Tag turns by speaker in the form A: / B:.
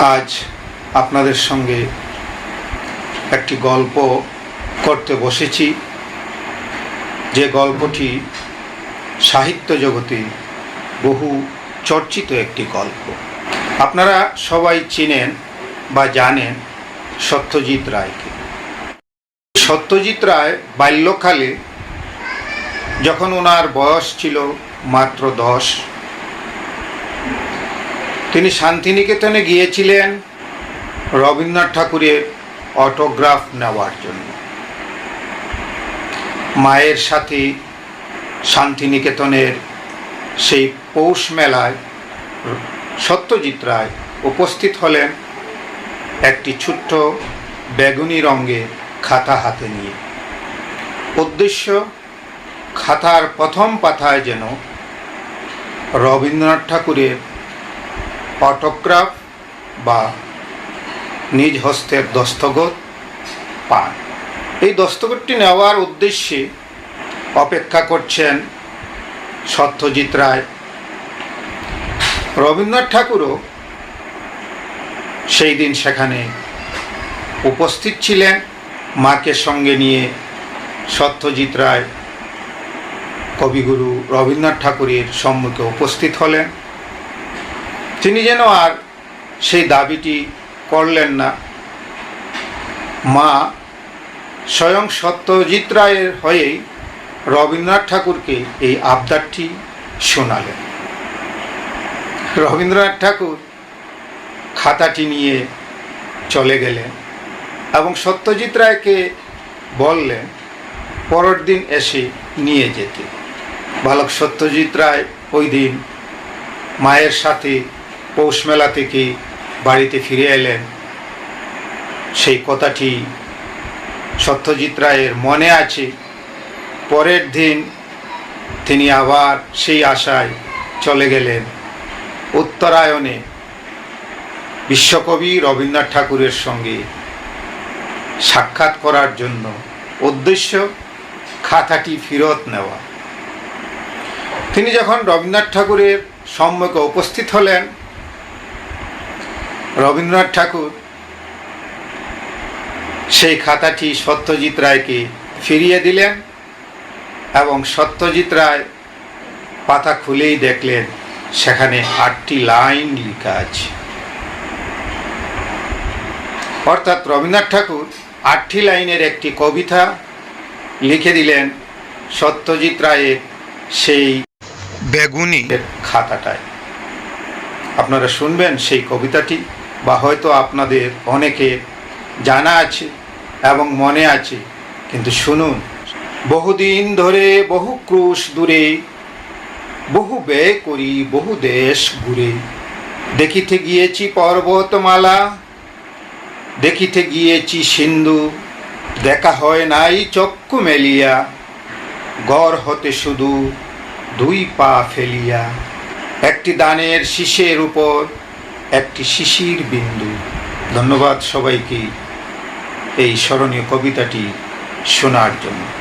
A: আজ আপনাদের সঙ্গে একটি গল্প করতে বসেছি। যে গল্পটি সাহিত্য জগতে বহু চর্চিত একটি গল্প। আপনারা সবাই চিনেন বা জানেন সত্যজিৎ রায়কে। সত্যজিৎ রায় বাল্যকালে যখন ওনার বয়স ছিল মাত্র দশ তিনি শান্তিনিকেতনে গিয়েছিলেন রবীন্দ্রনাথ ঠাকুরের অটোগ্রাফ নেওয়ার জন্য। মায়ের সাথে শান্তিনিকেতনের সেই পৌষ মেলায় সত্যজিৎ রায় উপস্থিত হলেন একটি ছোট্ট বেগুনি রঙের খাতা হাতে নিয়ে। উদ্দেশ্য, খাতার প্রথম পাতায় যেন রবীন্দ্রনাথ ঠাকুরের অটোগ্রাফ বা নিজ হস্তের দস্তখত পান। এই দস্তখতটি নেওয়ার উদ্দেশ্যে অপেক্ষা করছেন সত্যজিৎ রায়। রবীন্দ্রনাথ ঠাকুরও সেই দিন সেখানে উপস্থিত ছিলেন। মাকে সঙ্গে নিয়ে সত্যজিৎ রায় কবিগুরু রবীন্দ্রনাথ ঠাকুরের সম্মুখে উপস্থিত হলেন। তিনি যেন আর সেই দাবিটি করলেন না। মা স্বয়ং সত্যজিৎ রায়ের হয়েই রবীন্দ্রনাথ ঠাকুরকে এই আবদারটি শোনালেন। রবীন্দ্রনাথ ঠাকুর খাতাটি নিয়ে চলে গেলেন এবং সত্যজিৎ রায়কে বললেন, পরের দিন এসে নিয়ে যেতে। বালক সত্যজিৎ রায় ওই দিন মায়ের সাথে পৌষ মেলা থেকে বাড়িতে ফিরে এলেন। সেই কথাটি সত্যজিৎ রায়ের মনে আছে। পরের দিন তিনি আবার সেই আশায় চলে গেলেন উত্তরায়ণে। বিশ্বকবি রবীন্দ্রনাথ ঠাকুরের সঙ্গে সাক্ষাৎ করার জন্য উদ্দেশ্য খাতাটি ফেরত নেওয়া। তিনি যখন রবীন্দ্রনাথ ঠাকুরের সম্মুখে উপস্থিত হলেন রবীন্দ্রনাথ ঠাকুর সেই খাতাটি সত্যজিৎ রায়কে ফিরিয়ে দিলেন এবং সত্যজিৎ রায় পাতা খুলেই দেখলেন সেখানে আটটি লাইন লেখা আছে। অর্থাৎ রবীন্দ্রনাথ ঠাকুর আটটি লাইনের একটি কবিতা লিখে দিলেন সত্যজিৎ রায়ের সেই বেগুনি। খাতাটায়। আপনারা শুনবেন সেই কবিতাটি। বা হয়তো আপনাদের অনেকে জানা আছে এবং মনে আছে, কিন্তু শুনুন। বহুদিন ধরে বহু ক্রুশ দূরে, বহু ব্যয় করি, বহু দেশ ঘুরে। দেখিতে গিয়েছি পর্বতমালা, দেখিতে গিয়েছি সিন্ধু, দেখা হয় নাই চক্ষু মেলিয়া, গড় হতে শুধু দুই পা ফেলিয়া। একটি দানের শীষের উপর একটি শিশির বিন্দু। ধন্যবাদ সবাইকে এই স্মরণীয় কবিতাটি শোনার জন্য।